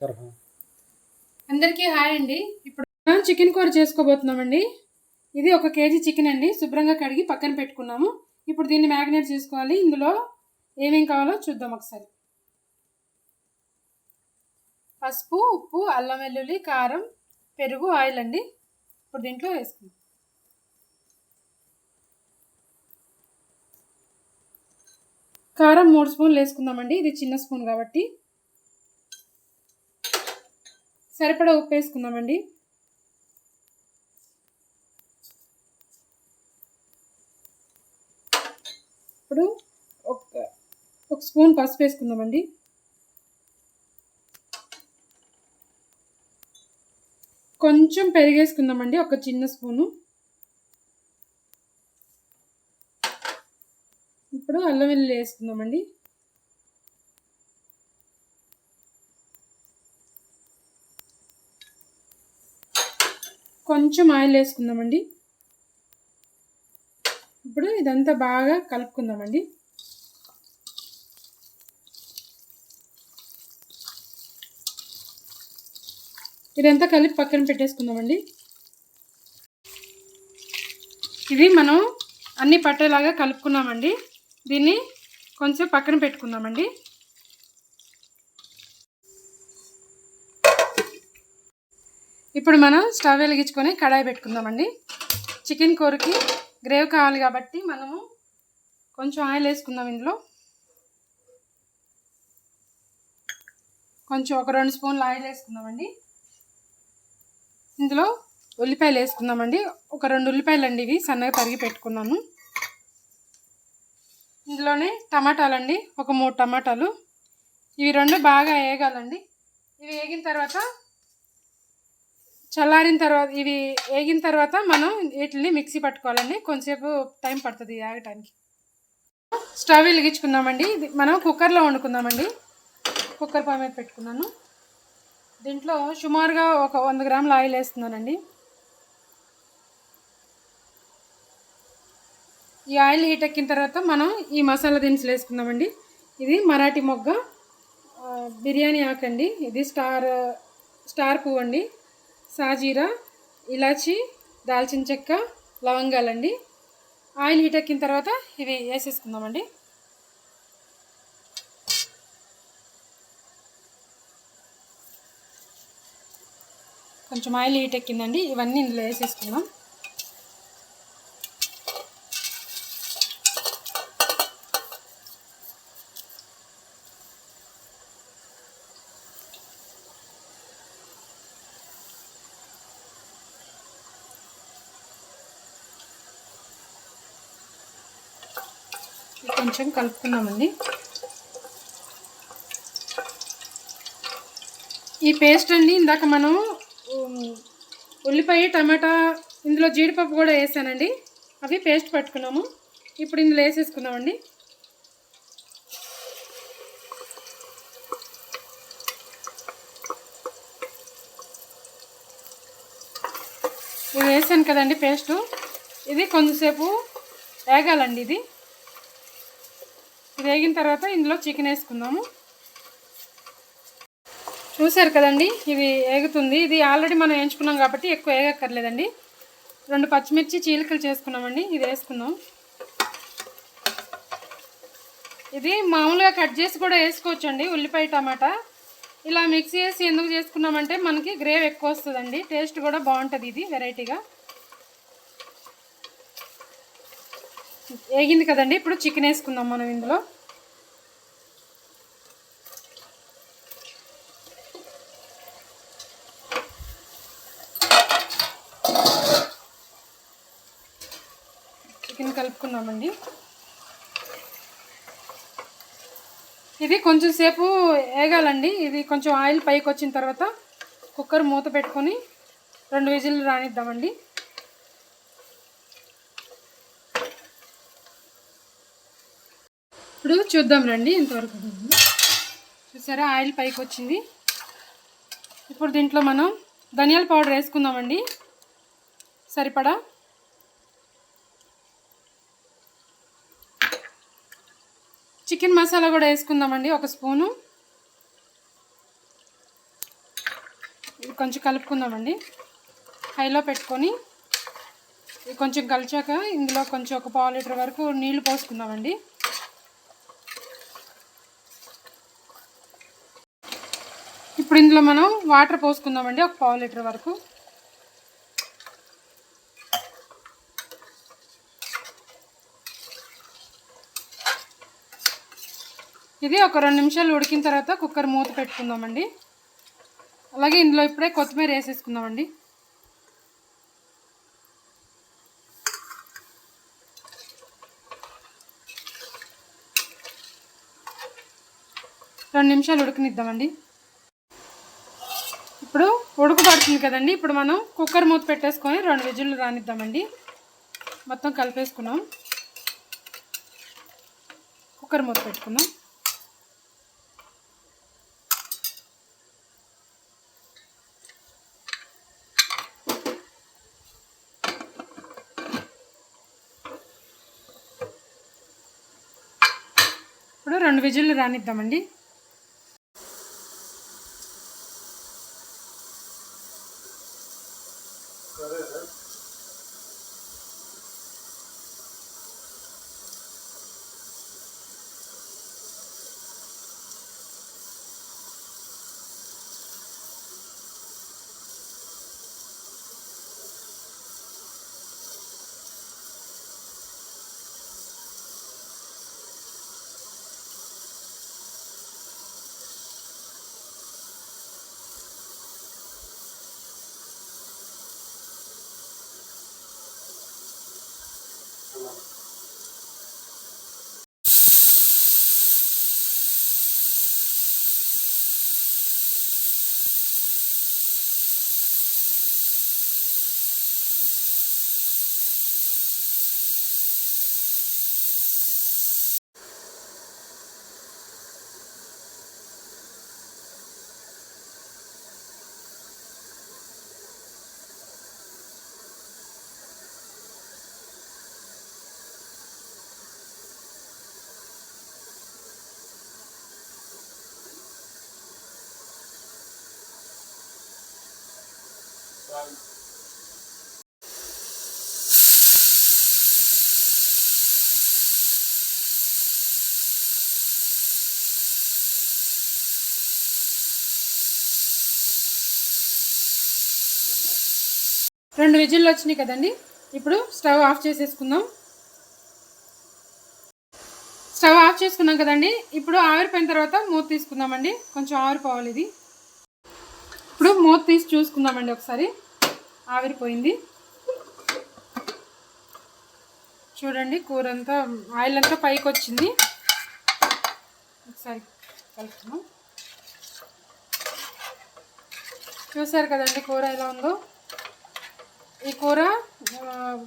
తరహా. అందరికీ హాయ్ అండి. ఇప్పుడు మనం చికెన్ కూర చేసుకోబోతున్నామండి. ఇది ఒక కేజీ చికెన్ అండి. శుభ్రంగా కడిగి పక్కన పెట్టుకున్నాము. ఇప్పుడు దీన్ని మ్యాగ్నేట్ చేసుకోవాలి. ఇందులో ఏమేం కావాలో చూద్దాం ఒకసారి. పసుపు ఉప్పు అల్లం వెల్లుల్లి కారం పెరుగు ఆయిల్ అండి. ఇప్పుడు దీంట్లో వేసుకుందాం. కారం మూడు స్పూన్లు వేసుకుందామండి. ఇది చిన్న స్పూన్ కాబట్టి. సరిపడా ఉప్పు వేసుకుందామండి ఇప్పుడు ఒక ఒక స్పూన్ పసుపు వేసుకుందామండి. కొంచెం పెరిగేసుకుందామండి ఒక చిన్న స్పూను. ఇప్పుడు అల్లం వెల్లుల్లి వేసుకుందామండి. కొంచెం ఆయిల్ వేసుకుందామండి. ఇప్పుడు ఇదంతా బాగా కలుపుకుందామండి. ఇదంతా కలిపి పక్కన పెట్టేసుకుందామండి. ఇది మనం అన్ని పట్టేలాగా కలుపుకున్నామండి. దీన్ని కొంచెం పక్కన పెట్టుకుందామండి. ఇప్పుడు మనం స్టవ్ వెలిగించుకొని కడాయి పెట్టుకుందామండి. చికెన్ కూరకి గ్రేవ్ కావాలి కాబట్టి మనము కొంచెం ఆయిల్ వేసుకుందాం ఇందులో. కొంచెం ఒక రెండు స్పూన్లు ఆయిల్ వేసుకుందామండి. ఇందులో ఉల్లిపాయలు వేసుకుందామండి. ఒక రెండు ఉల్లిపాయలు అండి ఇవి సన్నగా తరిగి పెట్టుకున్నాను. ఇందులోనే టమాటాలు అండి ఒక మూడు టమాటాలు. ఇవి రెండు బాగా వేగాలండి. ఇవి వేగిన తర్వాత చల్లారిన తర్వాత ఇవి వేగిన తర్వాత మనం వీటిని మిక్సీ పట్టుకోవాలండి. కొంచెంసేపు టైం పడుతుంది ఆగటానికి. స్టవ్ వెలిగించుకుందామండి. ఇది మనం కుక్కర్లో వండుకుందామండి. కుక్కర్ పై మీద పెట్టుకున్నాను. దీంట్లో సుమారుగా ఒక వంద గ్రాముల ఆయిల్ వేస్తున్నానండి. ఈ ఆయిల్ హీట్ ఎక్కిన తర్వాత మనం ఈ మసాలా దినుసులు వేసుకుందామండి. ఇది మరాఠీ మొగ్గ. బిర్యానీ ఆకండి ఇది స్టార్ స్టార్ పువ్వు అండి. సాజీరా ఇలాచి దాల్చిన చెక్క లవంగాలండి. ఆయిల్ హీట్ ఎక్కిన తర్వాత ఇవి వేసేసుకుందామండి. కొంచెం ఆయిల్ హీట్ ఎక్కిందండి ఇవన్నీ ఇందులో వేసేసుకుందాం. కొంచెం కలుపుకున్నామండి. ఈ పేస్ట్ అండి ఇందాక మనం ఉల్లిపాయ టమాటా ఇందులో జీడిపప్పు కూడా వేసానండి. అవి పేస్ట్ పట్టుకున్నాము. ఇప్పుడు ఇందులో వేసేసుకున్నామండి ఇది వేసాను కదండి పేస్టు. ఇది కొంచెంసేపు వేగాలండి ఇది. ఇది వేగిన తర్వాత ఇందులో చికెన్ వేసుకుందాము. చూసారు కదండి ఇది వేగుతుంది. ఇది ఆల్రెడీ మనం వేయించుకున్నాం కాబట్టి ఎక్కువ వేగక్కర్లేదండి. రెండు పచ్చిమిర్చి చీలికలు చేసుకున్నామండి ఇది వేసుకుందాం. ఇది మామూలుగా కట్ చేసి కూడా వేసుకోవచ్చు అండి ఉల్లిపాయ టమాటా. ఇలా మిక్స్ చేసి ఎందుకు చేసుకున్నామంటే మనకి గ్రేవ్ ఎక్కువ వస్తుందండి టేస్ట్ కూడా బాగుంటుంది ఇది వెరైటీగా. వేగింది కదండి? ఇప్పుడు చికెన్ వేసుకుందాం మనం ఇందులో. చికెన్ కలుపుకున్నామండి. ఇది కొంచెం సేపు వేగాలండి ఇది కొంచెం ఆయిల్ పైకి వచ్చిన తర్వాత కుక్కర్ మూత పెట్టుకొని రెండు విజిల్లు రానిద్దామండి. ఇప్పుడు చూద్దాం రండి ఇంతవరకు చూసారా ఆయిల్ పైకి వచ్చింది ఇప్పుడు దీంట్లో మనం ధనియాల పౌడర్ వేసుకుందామండి. సరిపడా? చికెన్ మసాలా కూడా వేసుకుందామండి ఒక స్పూను. ఇది కొంచెం కలుపుకుందామండి. హైలో పెట్టుకొని ఇది కొంచెం కలిచాక ఇందులో కొంచెం ఒక పావు లీటర్ వరకు నీళ్ళు పోసుకుందామండి. ఇప్పుడు ఇందులో మనం వాటర్ పోసుకుందామండి ఒక పావు లీటర్ వరకు. ఇది ఒక రెండు నిమిషాలు ఉడికిన తర్వాత కుక్కర్ మూత పెట్టుకుందామండి. అలాగే ఇందులో ఇప్పుడే కొత్తిమీర వేసేసుకుందామండి. రెండు నిమిషాలు ఉడికినిద్దామండి. ఉడుకు కదండి. ఇప్పుడు మనం కుక్కర్ మూత పెట్టేసుకొని రెండు విజులు రానిద్దామండి. మొత్తం కలిపేసుకున్నాం. కుక్కర్ మూత పెట్టుకున్నాం ఇప్పుడు రెండు విజులు రానిద్దామండి. రెండు విజిల్లు వచ్చినాయి కదండి. ఇప్పుడు స్టవ్ ఆఫ్ చేసేసుకుందాం. స్టవ్ ఆఫ్ చేసుకున్నాం కదండి. ఇప్పుడు ఆవిరిపోయిన తర్వాత మూత తీసుకుందామండి. కొంచెం ఆవిరిపోవాలి ఇది. మూత తీసి చూసుకుందామండి ఒకసారి. ఆవిరిపోయింది. చూడండి కూర అంతా ఆయిల్ అంతా పైకి వచ్చింది ఒకసారి కలుపుతున్నాం చూసారు కదండి కూర ఎలా ఉందో? ఈ కూర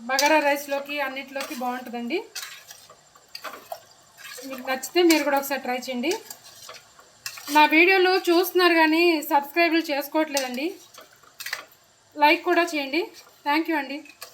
బగారా రైస్లోకి అన్నిటిలోకి బాగుంటుందండి. మీకు నచ్చితే మీరు కూడా ఒకసారి ట్రై చేయండి. నా వీడియోలు చూస్తున్నారు కానీ సబ్స్క్రైబ్లు చేసుకోవట్లేదండి. లైక్ కూడా చేయండి. థ్యాంక్ యూ అండి.